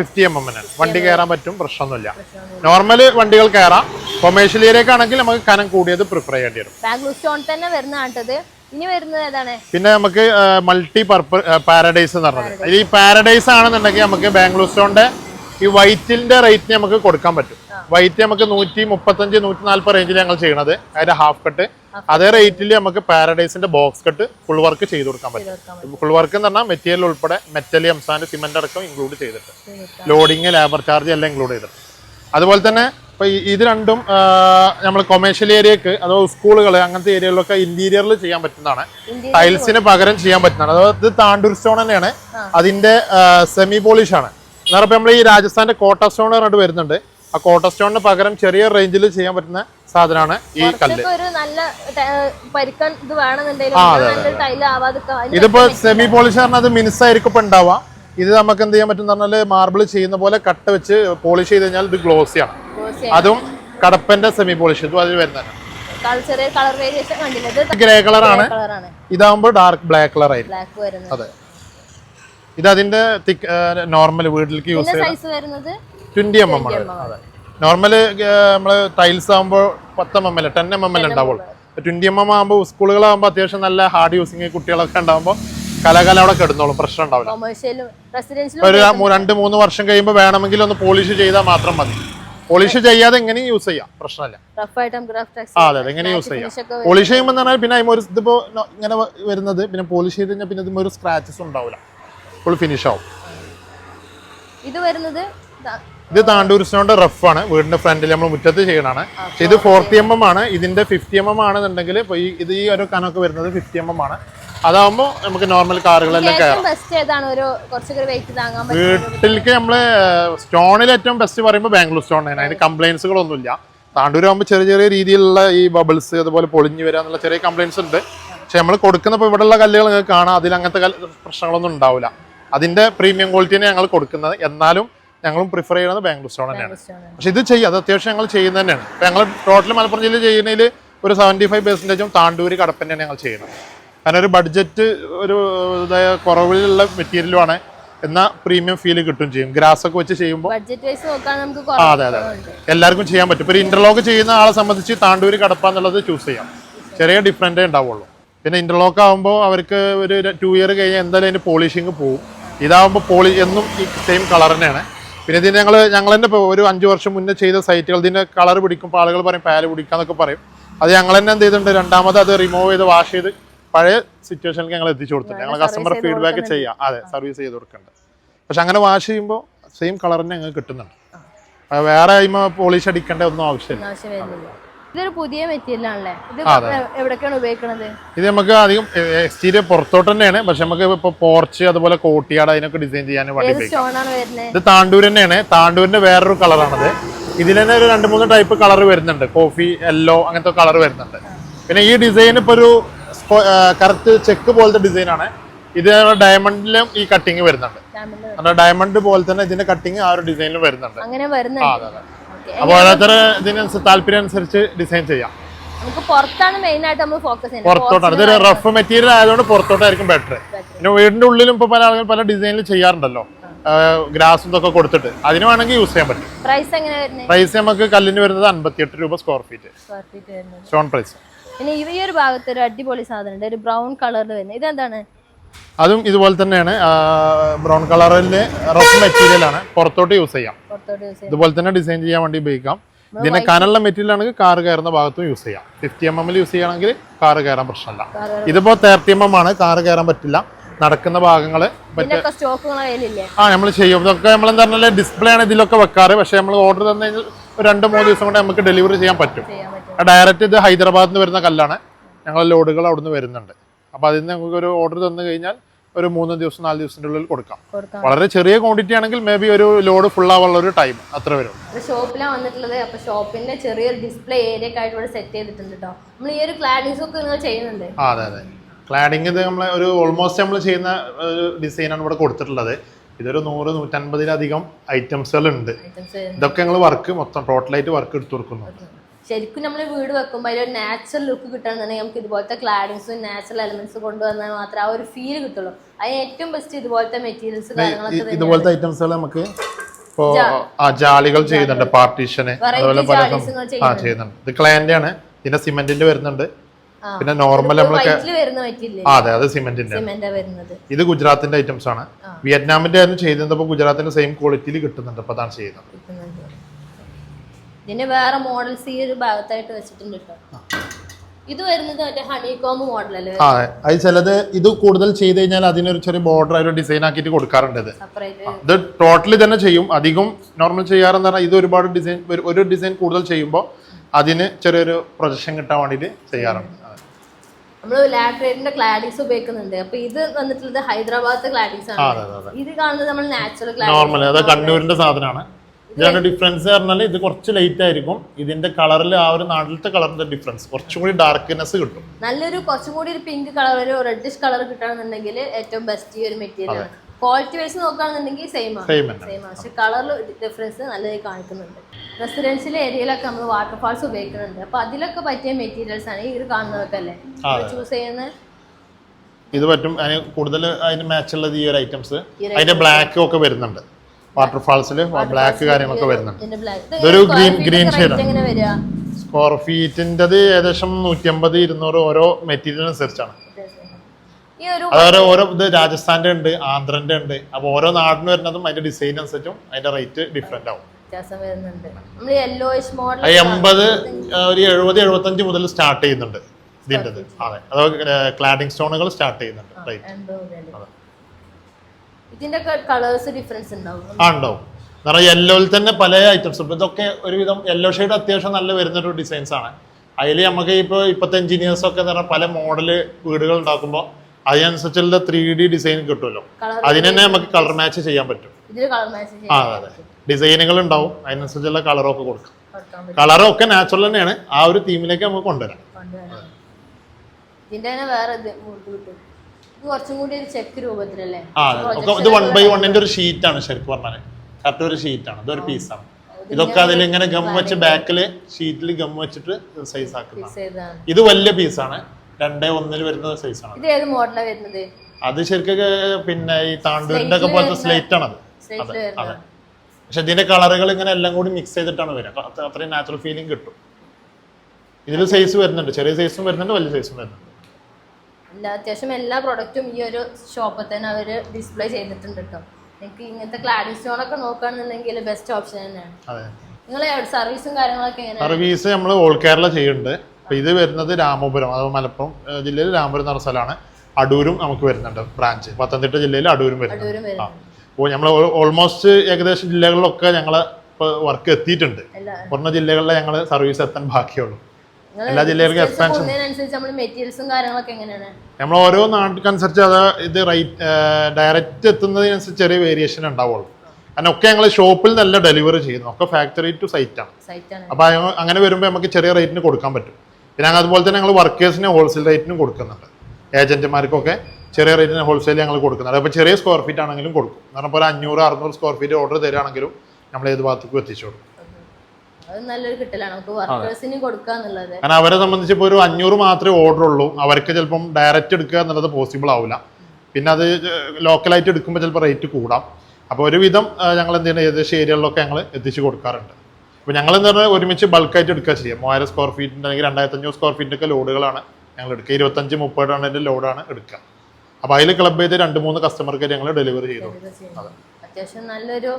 ഫിഫ്റ്റി എം എമ്മിനാണ് വണ്ടി കയറാൻ പറ്റും പ്രശ്നമൊന്നുമില്ല. നോർമൽ വണ്ടികൾ കയറാം കൊമേഴ്ഷ്യൽ ഏരിയ ആണെങ്കിൽ നമുക്ക് കനം കൂടിയത് പ്രിഫർ ചെയ്യേണ്ടി വരും. ബാംഗ്ലൂർ സ്റ്റോൺ തന്നെ വരുന്ന ആട്ടത് ഇനി വരുന്നത് ഏതാണ്? പിന്നെ നമുക്ക് മൾട്ടി പർപ്പ പാരഡൈസ് എന്ന് പറഞ്ഞത്. ഈ പാരഡൈസ് ആണെന്നുണ്ടെങ്കിൽ നമുക്ക് ബാംഗ്ലൂർ സ്റ്റോണിന്റെ ഈ വൈറ്റിന്റെ റേറ്റ് നമുക്ക് കൊടുക്കാൻ പറ്റും. വൈറ്റ് നമുക്ക് നൂറ്റി മുപ്പത്തഞ്ച് നൂറ്റി നാല്പത് റേഞ്ചിൽ ഞങ്ങൾ ചെയ്യണത്. അതിന്റെ ഹാഫ് കട്ട് അതേ റേറ്റിൽ നമുക്ക് പാരഡൈസിന്റെ ബോക്സ് കട്ട് ഫുൾ വർക്ക് ചെയ്ത് കൊടുക്കാൻ പറ്റും. ഫുൾ വർക്ക് എന്ന് പറഞ്ഞാൽ മെറ്റീരിയൽ ഉൾപ്പെടെ മെറ്റൽ എംസാൻഡ് സിമെന്റ് അടക്കം ഇൻക്ലൂഡ് ചെയ്തിട്ട്. ലോഡിങ് ലേബർ ചാർജ് എല്ലാം ഇൻക്ലൂഡ് ചെയ്തിട്ട്. അതുപോലെ തന്നെ ഇപ്പൊ ഈ- ഇത് രണ്ടും നമ്മൾ കൊമേഴ്ഷ്യൽ ഏരിയക്ക് അതോ സ്കൂളുകൾ അങ്ങനത്തെ ഏരിയകളിലൊക്കെ ഇന്റീരിയറിൽ ചെയ്യാൻ പറ്റുന്നതാണ്. ടൈൽസിന് പകരം ചെയ്യാൻ പറ്റുന്നതാണ്. അതായത് ഇത് താണ്ടൂർ സ്റ്റോൺ തന്നെയാണ്. അതിന്റെ സെമി പോളിഷ് ആണ്. എന്നാൽ നമ്മൾ ഈ രാജസ്ഥാന്റെ കോട്ട സ്റ്റോൺ പറഞ്ഞിട്ട് വരുന്നുണ്ട്. ആ കോട്ട സ്റ്റോണിന് പകരം ചെറിയ റേഞ്ചിൽ ചെയ്യാൻ പറ്റുന്ന സാധനമാണ് ഈ കല്ല്. ഇതിപ്പോ സെമി പോളിഷ് പറഞ്ഞാൽ അത് മിനുസായിരിക്കും ഇപ്പൊ ഉണ്ടാവുക. ഇത് നമുക്ക് എന്ത് ചെയ്യാൻ പറ്റും പറഞ്ഞാൽ മാർബിൾ ചെയ്യുന്ന പോലെ കട്ട് വെച്ച് പോളിഷ് ചെയ്ത് കഴിഞ്ഞാൽ ഇത് ഗ്ലോസി ആണ്. അതും കടപ്പന്റെ സെമി പോളിഷ് ഇതും അതിൽ വരുന്നതാണ്. ഗ്രേ കളറാണ് ഇതാകുമ്പോൾ ഡാർക്ക് ബ്ലാക്ക് കളർ ആയിരിക്കും. അതെ. ഇത് അതിന്റെ തിക് നോർമൽ വീട്ടിലേക്ക് യൂസ് ചെയ്യുന്നത് ട്വന്റി എം എം ആണ്. നോർമൽ നമ്മൾ ടൈൽസ് ആകുമ്പോൾ പത്ത് M M L ten M M L ഉണ്ടാവുള്ളൂ. ട്വന്റി എം എം ആകുമ്പോൾ സ്കൂളുകളാകുമ്പോൾ അത്യാവശ്യം നല്ല ഹാർഡ് യൂസിങ് കുട്ടികളൊക്കെ ഉണ്ടാകുമ്പോൾ കലാകാലം അവിടെ കിടന്നോളും പ്രശ്നം ഉണ്ടാവില്ല. ഒരു രണ്ട് മൂന്ന് വർഷം കഴിയുമ്പോൾ വേണമെങ്കിൽ ഒന്ന് പോളിഷ് ചെയ്താൽ മാത്രം മതി. പോളിഷ് ചെയ്യാതെ എങ്ങനെ യൂസ് ചെയ്യാം? പ്രശ്നമില്ല. അതെ അതെ എങ്ങനെ യൂസ് ചെയ്യാം? പോളിഷ് ചെയ്യുമ്പോൾ എന്ന് പറഞ്ഞാൽ പിന്നെ ഒരു ഇതിപ്പോ ഇങ്ങനെ വരുന്നത് പിന്നെ പോളിഷ് ചെയ്ത് കഴിഞ്ഞാൽ പിന്നെ ഇതിന് ഒരു സ്ക്രാച്ചസ് ഉണ്ടാവില്ല. ഫുൾ ഫിനിഷ് ആവും. ഇത് വരുന്നത് ഇത് താണ്ടൂർ സ്റ്റോണിന്റെ റഫ് ആണ്. വീടിന്റെ ഫ്രണ്ടിൽ നമ്മൾ മുറ്റത്ത് ചെയ്യണാണ് പക്ഷെ ഇത് ഫോർട്ടി എം എം ആണ്. ഇതിന്റെ ഫിഫ്റ്റി എം എം ആണെന്നുണ്ടെങ്കിൽ ഇത് ഈ ഒരു കനമൊക്കെ വരുന്നത് ഫിഫ്റ്റി എം എം ആണ്. അതാവുമ്പോൾ നമുക്ക് നോർമൽ കാറുകളെല്ലാം കയറാം വീട്ടിലേക്ക് നമ്മൾ സ്റ്റോണിൽ ഏറ്റവും ബെസ്റ്റ് പറയുമ്പോൾ ബാംഗ്ലൂർ സ്റ്റോൺ ആണ്. അതിന് കംപ്ലൈൻസുകളൊന്നുമില്ല ഒന്നുമില്ല താണ്ടൂരാകുമ്പോൾ ചെറിയ ചെറിയ രീതിയിലുള്ള ഈ ബബിൾസ് അതുപോലെ പൊളിഞ്ഞു വരിക എന്നുള്ള ചെറിയ കംപ്ലൈൻസ് ഉണ്ട്. പക്ഷെ നമ്മൾ കൊടുക്കുന്നപ്പോൾ ഇവിടെയുള്ള കല്ലുകൾ നിങ്ങൾക്ക് കാണാം. അതിൽ അങ്ങനത്തെ പ്രശ്നങ്ങളൊന്നും ഉണ്ടാവില്ല അതിന്റെ പ്രീമിയം ക്വാളിറ്റിയാണ് ഞങ്ങൾ കൊടുക്കുന്നത്. എന്നാലും ഞങ്ങളും പ്രിഫർ ചെയ്യുന്നത് ബാംഗ്ലൂർ സ്റ്റോൺ തന്നെയാണ്. പക്ഷെ ഇത് ചെയ്യുക അത് അത്യാവശ്യം ഞങ്ങൾ ചെയ്യുന്നത് തന്നെയാണ്. ഞങ്ങൾ ടോട്ടൽ മലപ്പുറം ജില്ലയിൽ ചെയ്യുന്നതിൽ ഒരു സെവന്റി ഫൈവ് പെർസെന്റേജും താണ്ടൂര് കടപ്പന്നെയാണ് ഞങ്ങൾ ചെയ്യുന്നത്. കാരണം ഒരു ബഡ്ജറ്റ് ഒരു ഇതായ കുറവിലുള്ള മെറ്റീരിയലുമാണ് എന്നാ പ്രീമിയം ഫീൽ കിട്ടും ചെയ്യും. ഗ്രാസ് ഒക്കെ വെച്ച് ചെയ്യുമ്പോൾ അതെ അതെ. എല്ലാവർക്കും ചെയ്യാൻ പറ്റും. ഇപ്പോൾ ഒരു ഇന്റർലോക്ക് ചെയ്യുന്ന ആളെ സംബന്ധിച്ച് താണ്ടൂര് കടപ്പ എന്നുള്ളത് ചൂസ് ചെയ്യാം. ചെറിയ ഡിഫറന്റേ ഉണ്ടാവുള്ളൂ. പിന്നെ ഇന്റർലോക്ക് ആകുമ്പോൾ അവർക്ക് ഒരു ടു ഇയർ കഴിഞ്ഞാൽ എന്തായാലും അതിന്റെ പോളിഷിങ് പോവും. ഇതാവുമ്പോൾ പോളി എന്നും ഈ സെയിം കളർ തന്നെയാണ്. പിന്നെ ഇതിന് ഞങ്ങൾ ഞങ്ങൾ തന്നെ ഇപ്പോൾ ഒരു അഞ്ച് വർഷം മുന്നേ ചെയ്ത സൈറ്റുകൾ ഇതിന്റെ കളർ പിടിക്കുമ്പോൾ ആളുകൾ പറയും പാൽ പിടിക്കാന്നൊക്കെ പറയും. അത് ഞങ്ങൾ തന്നെ എന്ത് ചെയ്തിട്ടുണ്ട്? രണ്ടാമത് അത് റിമൂവ് ചെയ്ത് വാഷ് ചെയ്ത് പഴയ സിറ്റുവേഷനിലേക്ക് ഞങ്ങൾ എത്തിച്ചു കൊടുത്തിട്ടുണ്ട്. ഞങ്ങൾ കസ്റ്റമർ ഫീഡ്ബാക്ക് ചെയ്യാം. അതെ സർവീസ് ചെയ്ത് കൊടുക്കുന്നുണ്ട്. പക്ഷെ അങ്ങനെ വാഷ് ചെയ്യുമ്പോൾ സെയിം കളർ തന്നെ ഞങ്ങൾക്ക് കിട്ടുന്നുണ്ട്. വേറെ പോളിഷ് അടിക്കേണ്ട ഒന്നും ആവശ്യമില്ല. ഇതൊരു പുതിയ മെറ്റീരിയൽ ആണല്ലേ? ഇത് ഉപയോഗിക്കുന്നത് ഇത് നമുക്ക് അധികം എക്സ്റ്റീരിയർ പുറത്തോട്ട് തന്നെയാണ്. പക്ഷെ നമുക്ക് ഇപ്പൊ പോർച്ച് അതുപോലെ കോട്ടിയാട് അതിനൊക്കെ ഡിസൈൻ ചെയ്യാൻ വേണ്ടി ഇത് താണ്ടൂർ തന്നെയാണ്. താണ്ടൂരിന്റെ വേറൊരു കളറാണത് ഇതിൽ തന്നെ ഒരു രണ്ട് മൂന്ന് ടൈപ്പ് കളർ വരുന്നുണ്ട്. കോഫി യെല്ലോ അങ്ങനത്തെ കളർ വരുന്നുണ്ട്. പിന്നെ ഈ ഡിസൈൻ ഇപ്പൊ ഒരു കറക്റ്റ് ചെക്ക് പോലത്തെ ഡിസൈൻ ആണ്. ഇത് ഡയമണ്ടിലും ഈ കട്ടിങ് വരുന്നുണ്ട്. കാരണം ഡയമണ്ട് പോലെ തന്നെ ഇതിന്റെ കട്ടിങ് ആ ഒരു ഡിസൈനിൽ വരുന്നുണ്ട്. അങ്ങനെ അപ്പോൾ ഓരോരുത്തർ ഇതിനനുസരിച്ച് താല്പര്യം അനുസരിച്ച് ഡിസൈൻ ചെയ്യാം. പുറത്തോട്ടാണ്. ഇതൊരു റഫ് മെറ്റീരിയൽ ആയതുകൊണ്ട് പുറത്തോട്ടായിരിക്കും ബെറ്റർ പിന്നെ വീടിന്റെ ഉള്ളിലും ഇപ്പൊ പല ആളുകൾ പല ഡിസൈനിൽ ചെയ്യാറുണ്ടല്ലോ. ഗ്രാസും ഇതൊക്കെ കൊടുത്തിട്ട്. അതിന് വേണമെങ്കിൽ യൂസ് ചെയ്യാൻ പറ്റും. പ്രൈസ് നമുക്ക് കല്ലിന് വരുന്നത് അൻപത്തിയെട്ട് രൂപ സ്ക്വയർ ഫീറ്റ് സ്റ്റോൺ പ്രൈസ് പിന്നെ ഈ ഒരു ഭാഗത്ത് ഒരു അടിപൊളി സാധനം ഉണ്ട്. ഒരു ബ്രൗൺ കളറിൽ വരുന്നത് ഇതെന്താണ്? അതും ഇതുപോലെ തന്നെയാണ്. ബ്രൗൺ കളറിൽ റഫ് മെറ്റീരിയൽ ആണ്. പുറത്തോട്ട് യൂസ് ചെയ്യാം. ഇതുപോലെ തന്നെ ഡിസൈൻ ചെയ്യാൻ വേണ്ടി ഉപയോഗിക്കാം. ഇതിന്റെ കനലുള്ള മെറ്റീരിയൽ ആണെങ്കിൽ കാർ കയറുന്ന ഭാഗത്തും യൂസ് ചെയ്യാം. ഫിഫ്റ്റി എം എമ്മിൽ യൂസ് ചെയ്യുകയാണെങ്കിൽ കാർ കയറാൻ പ്രശ്നമില്ല. ഇതിപ്പോ തേർട്ടി എം എം ആണ്. കാർ കയറാൻ പറ്റില്ല. നടക്കുന്ന കയ്യിലില്ലേ? ആ നമ്മൾ ചെയ്യും. ഇതൊക്കെ നമ്മൾ എന്താ പറഞ്ഞാൽ ഡിസ്പ്ലേ ആണ് ഇതിലൊക്കെ വെക്കാറ്. പക്ഷെ നമ്മൾ ഓർഡർ തന്നു കഴിഞ്ഞാൽ രണ്ട് മൂന്ന് ദിവസം കൊണ്ട് നമുക്ക് ഡെലിവറി ചെയ്യാൻ പറ്റും. ഡയറക്റ്റ് ഇത് ഹൈദരാബാദിൽ നിന്ന് വരുന്ന കല്ലാണ്. ഞങ്ങൾ ലോഡുകൾ അവിടെ നിന്ന് വരുന്നുണ്ട്. അപ്പോൾ അതിൽ നിന്ന് ഞങ്ങൾക്ക് ഒരു ഓർഡർ തന്നു കഴിഞ്ഞാൽ ഒരു മൂന്ന് ദിവസം നാല് ദിവസത്തിന്റെ ഉള്ളിൽ കൊടുക്കാം. വളരെ ചെറിയ ക്വാണ്ടിറ്റി ആണെങ്കിൽ മേ ബി ഒരു ലോഡ് ഫുൾ ആവാനുള്ള ഒരു ടൈം അത്ര വരും. ഷോപ്പിലാണ് വന്നിട്ടുള്ളത്. അപ്പൊ ഷോപ്പിന്റെ ചെറിയൊരു ഡിസ്പ്ലേ ഏരിയ ഒക്കെ ആയിട്ട് ഇവിടെ സെറ്റ് ചെയ്തിട്ടുണ്ട് കേട്ടോ നമ്മൾ ഈ ഒരു ക്ലാഡിങ്സ് ഒക്കെ നിങ്ങൾ ചെയ്യുന്നുണ്ട്? അതെ അതെ. ക്ലാഡിങ് ഇത് നമ്മൾ ഒരു ഓൾമോസ്റ്റ് നമ്മൾ ചെയ്യുന്ന ഒരു ഡിസൈനാണ് ഇവിടെ കൊടുത്തിട്ടുള്ളത്. ഇതൊരു നൂറ് നൂറ്റൻപതിലധികം ഐറ്റംസുകൾ ഉണ്ട് ഇതൊക്കെ ഞങ്ങൾ വർക്ക് മൊത്തം ടോട്ടലായിട്ട് വർക്ക് എടുത്തു കൊടുക്കുന്നു. ശരിക്കും നമ്മൾ വീട് വെക്കുമ്പോൾ ഒരു നാച്ചുറൽ ലുക്ക് കിട്ടണമെന്നുണ്ടെങ്കിൽ നമുക്ക് ഇതുപോലത്തെ ക്ലാഡിങ്സും നാച്ചുറൽ എലമെന്റ്സ് കൊണ്ടുവന്നാൽ മാത്രമേ ആ ഒരു ഫീൽ കിട്ടുള്ളൂ. അതിന് ഏറ്റവും ബെസ്റ്റ് ഇതുപോലത്തെ മെറ്റീരിയൽസ് കാര്യങ്ങളൊക്കെ ഇതുപോലത്തെ ഐറ്റംസുകൾ നമുക്ക് ഇപ്പോ ആ ജാലികൾ ചെയ്യുന്നുണ്ട് പാർട്ടീഷന് അതുപോലെ പല ചെയ്യുന്നുണ്ട്. ഇത് ക്ലയന്റ് ആണ്. പിന്നെ സിമെന്റിന്റെ വരുന്നുണ്ട്. പിന്നെ നോർമൽ നമ്മളൊക്കെ അതെ അത് സിമെന്റിന്റെ ഇത് ഗുജറാത്തിന്റെ ഐറ്റംസ് ആണ്. വിയറ്റ്നാമിന്റെ ആയിരുന്നു ചെയ്തത് ഗുജറാത്തിന്റെ സെയിം ക്വാളിറ്റിയിൽ കിട്ടുന്നുണ്ട്. അപ്പൊ അതാണ് ചെയ്യുന്നത്. ഇതിന്റെ വേറെ മോഡൽസ് ഈ ഒരു ഭാഗത്തായിട്ട് വെച്ചിട്ടുണ്ട് കേട്ടോ ഇത് വരുന്നത് മറ്റേ മോഡൽ അല്ലേ? അത് ചിലത് ഇത് കൂടുതൽ ചെയ്ത് കഴിഞ്ഞാൽ അതിനൊരു ചെറിയ ബോർഡർ ആയിട്ട് ഡിസൈൻ ആക്കിയിട്ട് കൊടുക്കാറുണ്ട് ഇത്. ഇത് ടോട്ടലി തന്നെ ചെയ്യും. അധികം നോർമൽ ചെയ്യാറെന്ന് പറഞ്ഞാൽ ഇത് ഒരുപാട് ഡിസൈൻ ഒരു ഡിസൈൻ കൂടുതൽ ചെയ്യുമ്പോൾ അതിന് ചെറിയൊരു പ്രൊജക്ഷൻ കിട്ടാൻ വേണ്ടിയിട്ട് ചെയ്യാറുണ്ട്. നമ്മൾ ഉപയോഗിക്കുന്നുണ്ട്. അപ്പൊ ഇത് വന്നിട്ടുള്ളത് ഹൈദരാബാദ് ആണ്. ഇത് കാണുന്നത് നമ്മൾ നാച്ചുറൽ നോർമൽ അത് കണ്ണൂരിന്റെ സാധനമാണ്. ഇതിന്റെ ഡിഫറൻസ് പറഞ്ഞാൽ ഇത് കുറച്ച് ലൈറ്റ് ആയിരിക്കും. ഇതിന്റെ കളറിൽ ആ ഒരു നാട്ടിലത്തെ കളറിന്റെ ഡിഫറൻസ് കുറച്ചും കൂടി ഡാർക്ക്നെസ് കിട്ടും. നല്ലൊരു കുറച്ചും കൂടി ഒരു പിങ്ക് കളർ ഒരു റെഡിഷ് കളർ കിട്ടണമെന്നുണ്ടെങ്കിൽ ഏറ്റവും ബെസ്റ്റ് ഈ ഒരു മെറ്റീരിയൽ ആണ്. ക്വാളിറ്റി വൈസ് നോക്കുകയാണെന്നുണ്ടെങ്കിൽ സെയിം ആണ്. സെയിം ആണ്. പക്ഷെ കളറിൽ ഡിഫറൻസ് നല്ലതായി കാണിക്കുന്നുണ്ട്. റെസിഡൻഷ്യൽ ഏരിയയിലൊക്കെ നമ്മൾ വാട്ടർഫാൾസ് ഉപയോഗിക്കുന്നുണ്ട്. അപ്പൊ അതിലൊക്കെ പറ്റിയ മെറ്റീരിയൽസ് ആണ് ഈ ഒരു കാണുന്നതൊക്കെ അല്ലേ ചൂസ് ചെയ്യുന്ന ഇത് പറ്റും. അതിന് കൂടുതൽ അതിന് മാച്ച് ഉള്ളത് ഈ ഒരു ഐറ്റംസ് അതിന്റെ ബ്ലാക്ക് ഒക്കെ വരുന്നുണ്ട്. വാട്ടർഫാൾസിൽ ബ്ലാക്ക് കാര്യങ്ങളൊക്കെ വരുന്നുണ്ട്. ഇതൊരു ഗ്രീൻ ഗ്രീൻ ഷെയ്ഡ് ആണ്. എങ്ങനെ വരിക? സ്ക്വയർ ഫീറ്റിന്റെത് ഏകദേശം നൂറ്റി അമ്പത് ഇരുന്നൂറ് ഓരോ മെറ്റീരിയൽ അനുസരിച്ചാണ്. ഈ ഓരോ ഇത് രാജസ്ഥാന്റെ ഉണ്ട് ആന്ധ്രന്റെ ഉണ്ട്. അപ്പൊ ഓരോ നാടിന് വരുന്നതും അതിന്റെ ഡിസൈൻ അനുസരിച്ചും അതിന്റെ റേറ്റ് ഡിഫറെന്റ് ആവും. അത് എൺപത് ഒരു എഴുപത് എഴുപത്തഞ്ച് മുതൽ സ്റ്റാർട്ട് ചെയ്യുന്നുണ്ട് ഇതിന്റെ അതെ. അതൊക്കെ ക്ലാഡിംഗ് സ്റ്റോണുകൾ സ്റ്റാർട്ട് ചെയ്യുന്നുണ്ട്. റേറ്റ് ഇതിന്റെ കളേഴ്സ് ഡിഫറൻസ് ഉണ്ടാവും. ആ ഉണ്ടാവും. കാരണം യെല്ലോയിൽ തന്നെ പല ഐറ്റംസ് ഉണ്ട്. ഇതൊക്കെ ഒരുവിധം യെല്ലോ ഷെയ്ഡ് അത്യാവശ്യം നല്ല വരുന്നൊരു ഡിസൈൻസ് ആണ്. അതിൽ നമുക്ക് ഇപ്പോൾ ഇപ്പോഴത്തെ എഞ്ചിനീയേഴ്സ് ഒക്കെ എന്ന് പറഞ്ഞാൽ പല മോഡൽ വീടുകൾ ഉണ്ടാക്കുമ്പോൾ അതിനനുസരിച്ചുള്ള ത്രീ ഡി ഡിസൈൻ കിട്ടുമല്ലോ. അതിനെ തന്നെ നമുക്ക് കളർ മാച്ച് ചെയ്യാൻ പറ്റും. ആ അതെ അതെ. ഡിസൈനുകൾ ഉണ്ടാവും. അതിനനുസരിച്ചുള്ള കളറൊക്കെ കൊടുക്കാം. കളറൊക്കെ നാച്ചുറൽ തന്നെയാണ്. ആ ഒരു തീമിലേക്ക് നമുക്ക് കൊണ്ടുവരാം. കൊണ്ടുവരാം. ഇതിന്റെ തന്നെ വേറെ ഇത് വൺ ബൈ വണ്ണിന്റെ ഒരു ഷീറ്റാണ് ശരിക്കും പറഞ്ഞാൽ കറക്റ്റ് ഒരു ഷീറ്റാണ് ഇതൊരു പീസാണ് ഇതൊക്കെ അതിലിങ്ങനെ ഗം വെച്ച് ബാക്കിൽ ഷീറ്റിൽ ഗം വെച്ചിട്ട് സൈസ് ആക്കുന്ന. ഇത് വലിയ പീസാണ് രണ്ടേ ഒന്നിൽ വരുന്ന സൈസാണ് ഇത് ഏത് മോഡലാണ് വരുന്നത്? അത് ശരിക്കും പിന്നെ ഈ താണ്ടൂരിന്റെ ഒക്കെ പോലത്തെ സ്ലേറ്റ് സ്ലേറ്റിൽ അതെ. അതെ പക്ഷെ ഇതിന്റെ കളറുകൾ ഇങ്ങനെ എല്ലാം കൂടി മിക്സ് ചെയ്തിട്ടാണ് വരിക. അത്ര- അത്രയും നാച്ചുറൽ ഫീലിംഗ് കിട്ടും. ഇതിൽ സൈസ് വരുന്നുണ്ട്. ചെറിയ സൈസും വരുന്നുണ്ട് വലിയ സൈസും വരുന്നുണ്ട്. എല്ലാ അത്യാവശ്യം എല്ലാ പ്രൊഡക്റ്റും ഈ ഒരു ഷോപ്പിൽ തന്നെ അവർ ഡിസ്പ്ലേ ചെയ്തിട്ടുണ്ട് കേട്ടോ നിങ്ങൾക്ക് ഇങ്ങനത്തെ ക്ലാഡിംഗ് സ്റ്റോൺ ഒക്കെ നോക്കുകയാണെന്നുണ്ടെങ്കിൽ ബെസ്റ്റ് ഓപ്ഷൻ തന്നെയാണ്. നിങ്ങൾ സർവീസും കാര്യങ്ങളൊക്കെ സർവീസ് നമ്മൾ ഓൾ കേരള ചെയ്യുന്നുണ്ട്. അപ്പോൾ ഇത് വരുന്നത് രാമപുരം അഥവാ മലപ്പുറം ജില്ലയിൽ രാമപുരം എന്ന സ്ഥലമാണ്. അടൂരും നമുക്ക് വരുന്നുണ്ട് ബ്രാഞ്ച് പത്തനംതിട്ട ജില്ലയിൽ അടൂരും വരുന്നുണ്ട്. വരുന്നുണ്ട്. അപ്പോൾ നമ്മൾ ഓൾമോസ്റ്റ് ഏകദേശം ജില്ലകളിലൊക്കെ ഞങ്ങൾ ഇപ്പോൾ വർക്ക് എത്തിയിട്ടുണ്ട്. കുറഞ്ഞ ജില്ലകളിലെ ഞങ്ങൾ സർവീസ് എത്താൻ ബാക്കിയുള്ളൂ എല്ലാ ജില്ലയിലേക്കും എക്സ്പാൻഷൻ നമ്മൾ ഓരോ നാട്ടിനനുസരിച്ച് അത് ഇത് റേറ്റ് ഡയറക്റ്റ് എത്തുന്നതിനനുസരിച്ച് ചെറിയ വേരിയേഷൻ ഉണ്ടാവുള്ളൂ. കാരണം ഒക്കെ ഞങ്ങൾ ഷോപ്പിൽ നല്ല ഡെലിവറി ചെയ്യുന്നു. ഒക്കെ ഫാക്ടറി ടു സൈറ്റ് ആണ്. സൈറ്റാണ് അപ്പൊ അങ്ങനെ വരുമ്പോൾ നമുക്ക് ചെറിയ റേറ്റിന് കൊടുക്കാൻ പറ്റും. പിന്നെ ഞങ്ങൾ അതുപോലെ തന്നെ ഞങ്ങൾ വർക്കേഴ്സിന് ഹോൾസെയിൽ റേറ്റിന് കൊടുക്കുന്നുണ്ട്. ഏജന്റുമാർക്കൊക്കെ ചെറിയ റേറ്റിന് ഹോൾസെയിൽ ഞങ്ങൾ കൊടുക്കുന്നുണ്ട്. അപ്പോൾ ചെറിയ സ്ക്വയർ ഫീറ്റ് ആണെങ്കിലും കൊടുക്കും. എന്ന് പറഞ്ഞാൽ ഒരു അഞ്ഞൂറ് അറുന്നൂറ് സ്ക്വയർ ഫീറ്റ് ഓർഡർ തരികയാണെങ്കിലും നമ്മൾ ഏത് ഭാഗത്തേക്കും എത്തിച്ചു കൊടുക്കും. അത് നല്ലൊരു കിട്ടലാണ്. നമുക്ക് വർക്കേഴ്സിന് കൊടുക്കുക എന്നുള്ളത്. കാരണം അവരെ സംബന്ധിച്ച് ഇപ്പോൾ ഒരു അഞ്ഞൂറ് മാത്രമേ ഓർഡർ ഉള്ളൂ. അവർക്ക് ചിലപ്പം ഡയറക്റ്റ് എടുക്കുക എന്നുള്ളത് പോസിബിൾ ആവില്ല പിന്നെ അത് ലോക്കലായിട്ട് എടുക്കുമ്പോൾ ചിലപ്പോൾ റേറ്റ് കൂടാം. അപ്പോൾ ഒരുവിധം ഞങ്ങൾ എന്ത് ചെയ്യുന്നത് ഏകദേശം ഏരിയകളിലൊക്കെ ഞങ്ങൾ എത്തിച്ചു കൊടുക്കാറുണ്ട്. അപ്പോൾ ഞങ്ങൾ എന്ന് പറഞ്ഞാൽ ഒരുമിച്ച് ബൾക്കായിട്ട് എടുക്കുക ചെയ്യാം. മൂവായിരം സ്ക്വയർ ഫീറ്റിന്റെ അല്ലെങ്കിൽ രണ്ടായിരത്തി അഞ്ഞൂറ് സ്ക്വയർ ഫീറ്റിന്റെ ഒക്കെ ലോഡുകളാണ് ഞങ്ങൾ എടുക്കുക. ഇരുപത്തഞ്ച് മുപ്പത് ടണ്ണിന്റെ ലോഡാണ് എടുക്കുക. അപ്പോൾ അതിൽ ക്ലബ് ചെയ്ത് രണ്ട് മൂന്ന് കസ്റ്റമർക്ക് ഞങ്ങൾ ഡെലിവറി ചെയ്തു അതെ അത്യാവശ്യം നല്ലൊരു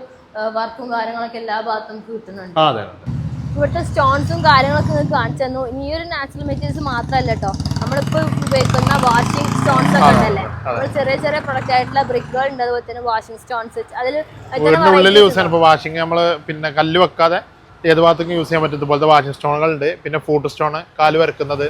വർക്കും കാര്യങ്ങളൊക്കെ എല്ലാ ഭാഗത്തും കിട്ടുന്നുണ്ട്. അതെ അതെ. ഇവിടുത്തെ സ്റ്റോൺസും കാര്യങ്ങളൊക്കെ നിങ്ങൾക്ക് കാണിച്ചു തന്നു. ഇനി ഒരു നാച്ചുറൽ മെറ്റീരിയൽസ് മാത്രമല്ല കേട്ടോ നമ്മളിപ്പോൾ ഉപയോഗിക്കുന്ന വാഷിംഗ് സ്റ്റോൺസ് ഒക്കെ ഉണ്ടല്ലേ? നമ്മൾ ചെറിയ ചെറിയ പ്രൊഡക്റ്റ് ആയിട്ടുള്ള ബ്രിക്കുകൾ ഉണ്ട്. അതുപോലെ തന്നെ വാഷിംഗ് സ്റ്റോൺസ് അതിൽ ഉള്ളിൽ യൂസ് ഇപ്പോൾ വാഷിംഗ് നമ്മൾ പിന്നെ കല്ല് വെക്കാതെ ഏത് ഭാഗത്തേക്കും യൂസ് ചെയ്യാൻ പറ്റും ഇതുപോലത്തെ വാഷിംഗ് സ്റ്റോണുകൾ ഉണ്ട്. പിന്നെ ഫൂട്ട് സ്റ്റോൺ കാൽ വരക്കുന്നത്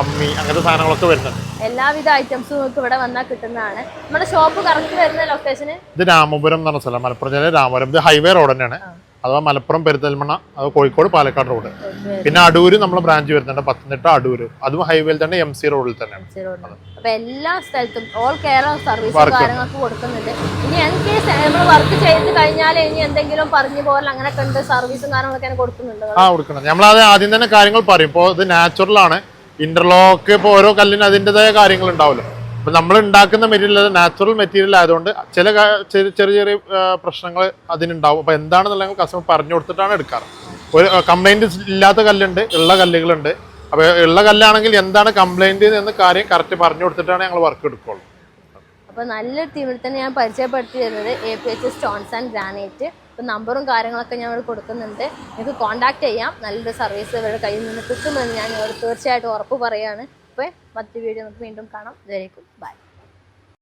അമ്മി അങ്ങനത്തെ സാധനങ്ങളൊക്കെ വരുന്നുണ്ട്. എല്ലാവിധ ഐറ്റംസും നിങ്ങൾക്ക് ഇവിടെ വന്നാൽ കിട്ടുന്നതാണ്. നമ്മുടെ ഷോപ്പ് കറക്റ്റ് വരുന്ന ലൊക്കേഷന് ഇത് രാമപുരം എന്ന് പറഞ്ഞ സ്ഥലം. മലപ്പുറം ജില്ലയിലെ രാമപുരം. ഇത് ഹൈവേ റോഡ് തന്നെയാണ്. അഥവാ മലപ്പുറം പെരുന്തൽമണ്ണ അത് കോഴിക്കോട് പാലക്കാട് റോഡ്. പിന്നെ അടൂര് നമ്മൾ ബ്രാഞ്ച് വരുന്നുണ്ട് പത്തനംതിട്ട അടൂര്. അതും ഹൈവേയിൽ തന്നെ എം സി റോഡിൽ തന്നെയാണ്. അപ്പൊ എല്ലാ സ്ഥലത്തും ഓൾ കേരള സർവീസ്. കാര്യങ്ങളൊക്കെ കൊടുക്കുന്നുണ്ട്. ഇനി എനിക്ക് നമ്മൾ വർക്ക് ചെയ്ത് കഴിഞ്ഞാൽ ഇനി എന്തെങ്കിലും പറഞ്ഞു പോലെ അങ്ങനെയൊക്കെ ഉണ്ട് സർവീസും കാര്യങ്ങളൊക്കെ കൊടുക്കുന്നുണ്ട്. ആ കൊടുക്കണം നമ്മളത് ആദ്യം തന്നെ കാര്യങ്ങൾ പറയും. ഇപ്പോൾ ഇത് നാച്ചുറൽ ആണ്. ഇന്റർലോക്ക് ഇപ്പോൾ ഓരോ കല്ലിന് അതിന്റെതായ കാര്യങ്ങൾ ഉണ്ടാവുമല്ലോ അപ്പോൾ നമ്മൾ ഉണ്ടാക്കുന്ന മെറ്റീരിയൽ നാച്ചുറൽ മെറ്റീരിയൽ ആയതുകൊണ്ട് ചില ചെറിയ ചെറിയ പ്രശ്നങ്ങൾ അതിനുണ്ടാവും. അപ്പോൾ എന്താണെന്നുള്ള കസ്റ്റമർ പറഞ്ഞു കൊടുത്തിട്ടാണ് എടുക്കാറ്. ഒരു കംപ്ലൈന്റ് ഇല്ലാത്ത കല്ലുണ്ട് ഉള്ള കല്ലുകളുണ്ട്. അപ്പോൾ ഉള്ള കല്ലാണെങ്കിൽ എന്താണ് കംപ്ലൈന്റ് എന്ന് കാര്യം കറക്റ്റ് പറഞ്ഞു കൊടുത്തിട്ടാണ് ഞങ്ങൾ വർക്ക് എടുക്കുള്ളൂ. അപ്പോൾ നല്ലൊരു ടീമിൽ തന്നെ ഞാൻ പരിചയപ്പെടുത്തി തരുന്നത് A P H stones and granite ഇപ്പം നമ്പറും കാര്യങ്ങളൊക്കെ ഞങ്ങൾ കൊടുക്കുന്നുണ്ട്. നിങ്ങൾക്ക് കോൺടാക്ട് ചെയ്യാം. നല്ലൊരു സർവീസ് ഇവരുടെ കയ്യിൽ നിന്ന് കിട്ടുമെന്ന് ഞാൻ തീർച്ചയായിട്ടും ഉറപ്പ് പറയാണ് അപ്പോൾ മറ്റു വീഡിയോ നമുക്ക് വീണ്ടും കാണാം. ഇതായിരിക്കും ബൈ.